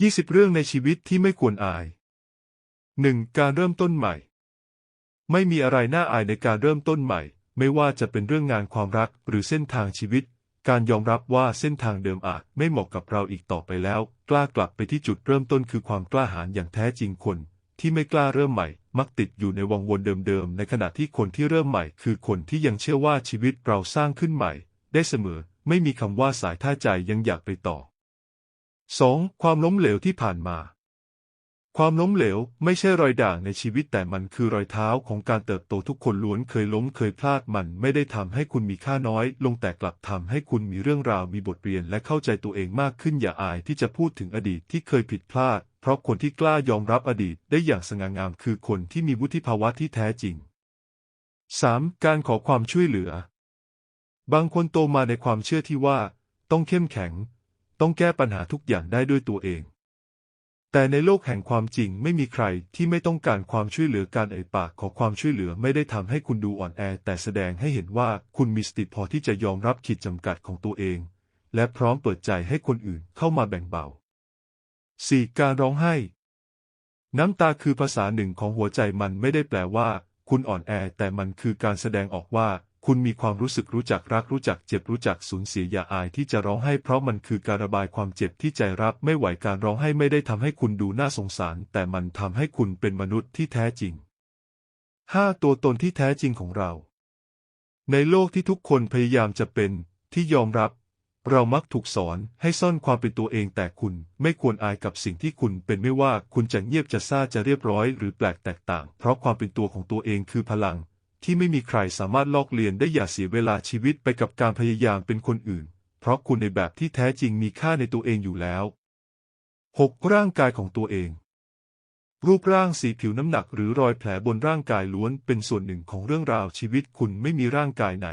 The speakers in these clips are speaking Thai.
20 เรื่องในชีวิตที่ไม่ควรอาย 1. การเริ่มต้นใหม่ ไม่มีอะไรน่าอายในการเริ่มต้นใหม่ ไม่ว่าจะเป็นเรื่องงานความรักหรือเส้นทางชีวิต การยอมรับว่าเส้นทางเดิมอาจไม่เหมาะกับเราอีกต่อไปแล้ว กล้ากลับไปที่จุดเริ่มต้นคือความกล้าหาญอย่างแท้จริงคน ที่ไม่กล้าเริ่มใหม่ มักติดอยู่ในวังวนเดิมๆ ในขณะที่คนที่เริ่มใหม่ คือคนที่ยังเชื่อว่าชีวิตเราสร้างขึ้นใหม่ ได้เสมอ ไม่มีคำว่าสายท่าใจยังอยากไปต่อ 2. ความล้มเหลวที่ผ่านมา ความล้มเหลวไม่ใช่รอยด่างในชีวิตแต่มันคือรอยเท้าของการเติบโตทุกคนล้วนเคยล้มเคยพลาดมันไม่ได้ทำให้คุณมีค่าน้อยลงแต่กลับทำให้คุณมีเรื่องราวมีบทเรียนและเข้าใจตัวเองมากขึ้นอย่าอายที่จะพูดถึงอดีตที่เคยผิดพลาด เพราะคนที่กล้ายอมรับอดีตได้อย่างสง่างามคือคนที่มีวุฒิภาวะที่แท้จริง 3. การขอความช่วยเหลือ บางคนโตมาในความเชื่อที่ว่า ต้องเข้มแข็ง ต้องแก้ปัญหาทุกอย่างได้ด้วยตัวเอง แต่ในโลกแห่งความจริงไม่มีใครที่ไม่ต้องการความช่วยเหลือการเอ่ยปากขอความช่วยเหลือไม่ได้ทำให้คุณดูอ่อนแอ แต่แสดงให้เห็นว่าคุณมีสติพอที่จะยอมรับขีดจำกัดของตัวเอง และพร้อมเปิดใจให้คนอื่นเข้ามาแบ่งเบา 4. การร้องไห้ น้ำตาคือภาษาหนึ่งของหัวใจมันไม่ได้แปลว่า คุณอ่อนแอแต่มันคือการแสดงออกว่า คุณมีความรู้สึกรู้จักรักรู้จักเจ็บรู้จักสูญเสียอย่าอายที่จะร้องไห้เพราะมันคือการระบายความเจ็บที่ใจรับไม่ไหวการร้องไห้ไม่ได้ทำให้คุณดูน่าสงสาร แต่มันทำให้คุณเป็นมนุษย์ที่แท้จริง 5. ตัวตนที่แท้จริงของเรา ในโลกที่ทุกคนพยายามจะเป็นที่ยอมรับ เรามักถูกสอนให้ซ่อนความเป็นตัวเองแต่คุณไม่ควรอายกับสิ่งที่คุณเป็นไม่ว่าคุณจะเงียบจะซ่าจะเรียบร้อยหรือแปลกแตกต่าง เพราะความเป็นตัวของตัวเองคือพลัง ที่ไม่มีใครสามารถลอกเลียนได้อย่าเสียเวลาชีวิตไปกับการพยายามเป็นคนอื่น เพราะคุณในแบบที่แท้จริงมีค่าในตัวเองอยู่แล้ว 6. ร่างกายของตัวเอง รูปร่างสีผิวน้ำหนักหรือรอยแผลบนร่างกายล้วนเป็นส่วนหนึ่งของเรื่องราวชีวิตคุณไม่มีร่างกายไหน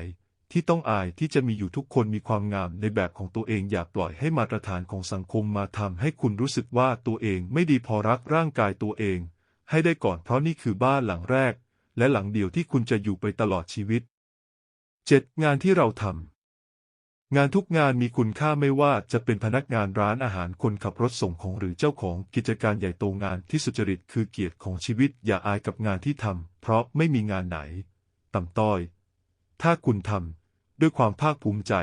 ที่ต้องอายที่จะมีอยู่ทุกคนมีความงามในแบบของตัวเองอย่าปล่อยให้มาตรฐานของสังคมมาทำให้คุณรู้สึกว่าตัวเองไม่ดีพอรักร่างกายตัวเอง ให้ได้ก่อนเพราะนี่คือบ้านหลังแรก และหลังเดียวที่คุณจะอยู่ไปตลอดชีวิต 7. งานที่เราทำงานทุกงานมีคุณค่าไม่ว่าจะเป็นพนักงานร้านอาหารคนขับรถส่งของหรือเจ้าของกิจการใหญ่โตงานที่สุจริตคือเกียรติของชีวิต อย่าอายกับงานที่ทำเพราะไม่มีงานไหน ต่ำต้อย ถ้าคุณทำด้วยความภาคภูมิใจ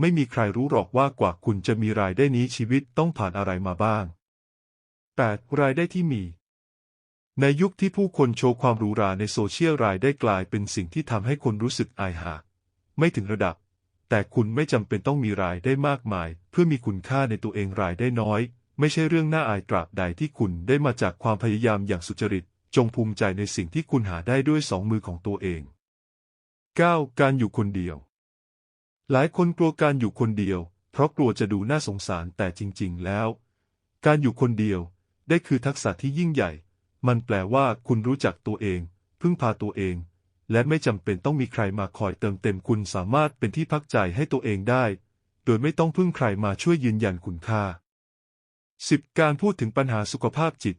ไม่มีใครรู้หรอกว่ากว่าคุณจะมีรายได้นี้ชีวิตต้องผ่านอะไรมาบ้าง 8. รายได้ที่มี ในยุคที่ผู้คนโชว์ความหรูหราในโซเชียลรายได้กลายเป็นสิ่งที่ทำให้คนรู้สึกอายหากไม่ถึงระดับ แต่คุณไม่จำเป็นต้องมีรายได้มากมาย เพื่อมีคุณค่าในตัวเองรายได้น้อย ไม่ใช่เรื่องน่าอายตราบใดที่คุณได้มาจากความพยายามอย่างสุจริต จงภูมิใจในสิ่งที่คุณหาได้ด้วยสองมือของตัวเอง 9. การอยู่คนเดียว หลายคนกลัวการอยู่คนเดียว เพราะกลัวจะดูน่าสงสารแต่จริง ๆ แล้ว การอยู่คนเดียว ได้คือทักษะที่ยิ่งใหญ่ มันแปลว่าคุณรู้จักตัวเอง พึ่งพาตัวเอง และไม่จำเป็นต้องมีใครมาคอยเติมเต็มคุณสามารถเป็นที่พักใจให้ตัวเองได้ โดยไม่ต้องพึ่งใครมาช่วยยืนยันคุณค่า 10. การพูดถึงปัญหาสุขภาพจิต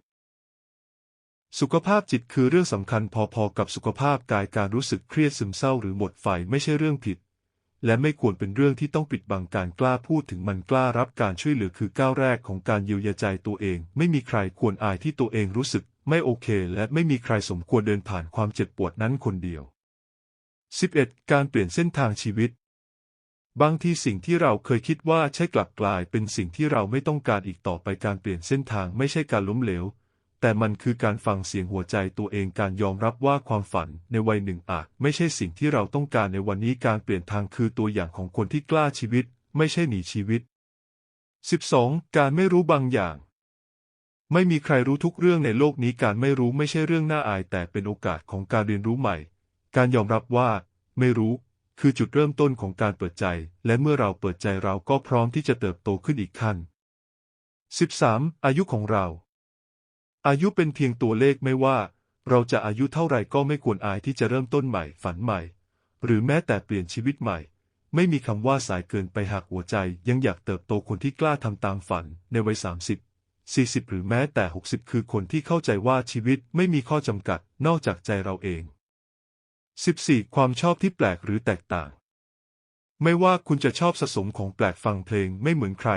สุขภาพจิตคือเรื่องสำคัญพอๆกับสุขภาพกายการรู้สึกเครียดซึมเศร้าหรือหมดไฟไม่ใช่เรื่องผิด และไม่ควรเป็นเรื่องที่ต้องปิดบังการกล้าพูดถึงมันกล้ารับการช่วยเหลือคือก้าวแรกของการเยียวยาใจตัวเอง ไม่มีใครควรอายที่ตัวเองรู้สึก ไม่โอเคและไม่มีใครสมควรเดินผ่านความเจ็บปวดนั้นคนเดียว 11. การเปลี่ยนเส้นทางชีวิต บางทีสิ่งที่เราเคยคิดว่าใช่กลับกลายเป็นสิ่งที่เราไม่ต้องการอีกต่อไปการเปลี่ยนเส้นทางไม่ใช่การล้มเหลว แต่มันคือการฟังเสียงหัวใจตัวเองการยอมรับว่าความฝันในวัยหนึ่งอาจไม่ใช่สิ่งที่เราต้องการในวันนี้การเปลี่ยนทางคือตัวอย่างของคนที่กล้าชีวิต ไม่ใช่หนีชีวิต 12. การไม่รู้บางอย่าง ไม่มีใครรู้ทุกเรื่องในโลกนี้การไม่รู้ไม่ใช่เรื่องน่าอาย แต่เป็นโอกาสของการเรียนรู้ใหม่ การยอมรับว่า ไม่รู้ คือจุดเริ่มต้นของการเปิดใจ และเมื่อเราเปิดใจเราก็พร้อมที่จะเติบโตขึ้นอีกขั้น 13. อายุของเรา อายุเป็นเพียงตัวเลขไม่ว่า เราจะอายุเท่าไหร่ก็ไม่ควรอายที่จะเริ่มต้นใหม่ ฝันใหม่ หรือแม้แต่เปลี่ยนชีวิตใหม่ ไม่มีคำว่าสายเกินไปหากหัวใจ ยังอยากเติบโตคนที่กล้าทำตามฝันในวัย30 40 หรือแม้แต่ 60 คือคนที่เข้าใจว่าชีวิตไม่มีข้อจำกัดนอกจากใจเราเอง 14. ความชอบที่แปลกหรือแตกต่าง ไม่ว่าคุณจะชอบสะสมของแปลกฟังเพลงไม่เหมือนใคร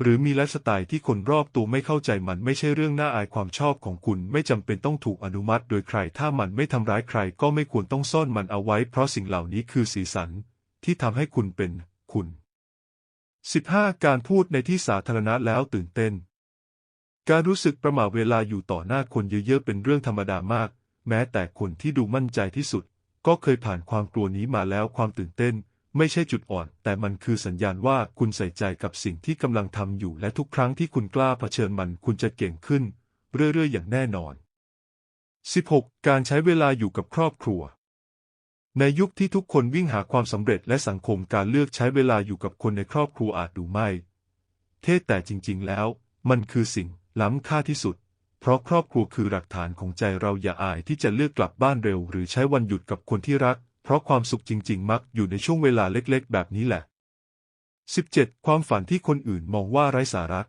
หรือมีไลฟ์สไตล์ที่คนรอบตัวไม่เข้าใจมันไม่ใช่เรื่องน่าอายความชอบของคุณไม่จำเป็นต้องถูกอนุมัติโดยใคร ถ้ามันไม่ทำร้ายใครก็ไม่ควรต้องซ่อนมันเอาไว้ เพราะสิ่งเหล่านี้คือสีสัน ที่ทำให้คุณเป็นคุณ 15. การพูดในที่สาธารณะแล้วตื่นเต้น การรู้สึกประหม่าเวลาอยู่ต่อหน้าคนเยอะๆเป็นเรื่องธรรมดามาก แม้แต่คนที่ดูมั่นใจที่สุด ก็เคยผ่านความกลัวนี้มาแล้วความตื่นเต้น ไม่ใช่จุดอ่อน แต่มันคือสัญญาณว่าคุณใส่ใจกับสิ่งที่กำลังทำอยู่และทุกครั้งที่คุณกล้าเผชิญมันคุณจะเก่งขึ้น เรื่อยๆ อย่างแน่นอน 16. การใช้เวลาอยู่กับครอบครัว ในยุคที่ทุกคนวิ่งหาความสำเร็จและสังคมการเลือกใช้เวลาอยู่กับคนในครอบครัวอาจดูไม่ เท่แต่จริง ๆ แล้ว มันคือสิ่ง ล้ำค่าที่สุด เพราะครอบครัวคือหลักฐานของใจเราอย่าอายที่จะเลือกกลับบ้านเร็ว หรือใช้วันหยุดกับคนที่รัก เพราะความสุขจริง ๆ มักอยู่ในช่วงเวลาเล็กๆ แบบนี้แหละ 17. ความฝันที่คนอื่นมองว่าไร้สาระ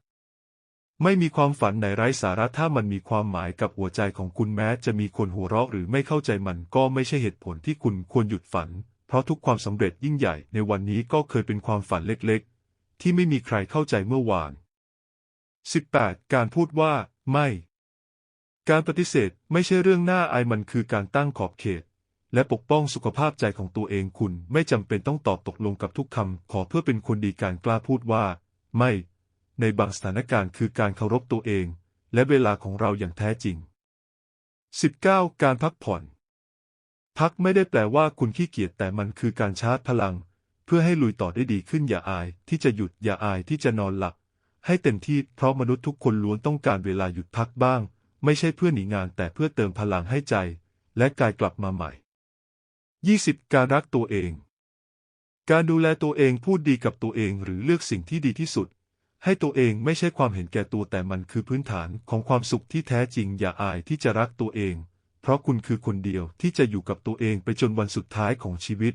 ไม่มีความฝันไหนไร้สาระถ้ามันมีความหมายกับหัวใจของคุณแม้ จะมีคนหัวเราะหรือไม่เข้าใจมันก็ไม่ใช่เหตุผลที่คุณควรหยุดฝัน เพราะทุกความสำเร็จยิ่งใหญ่ในวันนี้ก็เคยเป็นความฝันเล็กๆ ที่ไม่มีใครเข้าใจเมื่อวาน 18. การพูดว่า ไม่ การปฏิเสธไม่ใช่เรื่องน่าอายมันคือการตั้งขอบเขต และปกป้องสุขภาพใจของตัวเองคุณไม่จำเป็นต้องตอบตกลงกับทุกคำขอเพื่อเป็นคนดีการกล้าพูดว่า ไม่ ในบางสถานการณ์คือการเคารพตัวเอง และเวลาของเราอย่างแท้จริง 19. การพักผ่อน พักไม่ได้แปลว่าคุณขี้เกียจแต่มันคือการชาร์จพลัง เพื่อให้ลุยต่อได้ดีขึ้นอย่าอายที่จะหยุดอย่าอายที่จะนอนหลับ ให้เต็มที่เพราะมนุษย์ทุกคนล้วนต้องการเวลาหยุดพักบ้าง ไม่ใช่เพื่อหนีงานแต่เพื่อเติมพลังให้ใจ และกายกลับมาใหม่ 20. การรักตัวเอง การดูแลตัวเองพูดดีกับตัวเองหรือเลือกสิ่งที่ดีที่สุด ให้ตัวเองไม่ใช่ความเห็นแก่ตัวแต่มันคือพื้นฐานของความสุขที่แท้จริงอย่าอายที่จะรักตัวเอง เพราะคุณคือคนเดียวที่จะอยู่กับตัวเองไปจนวันสุดท้ายของชีวิต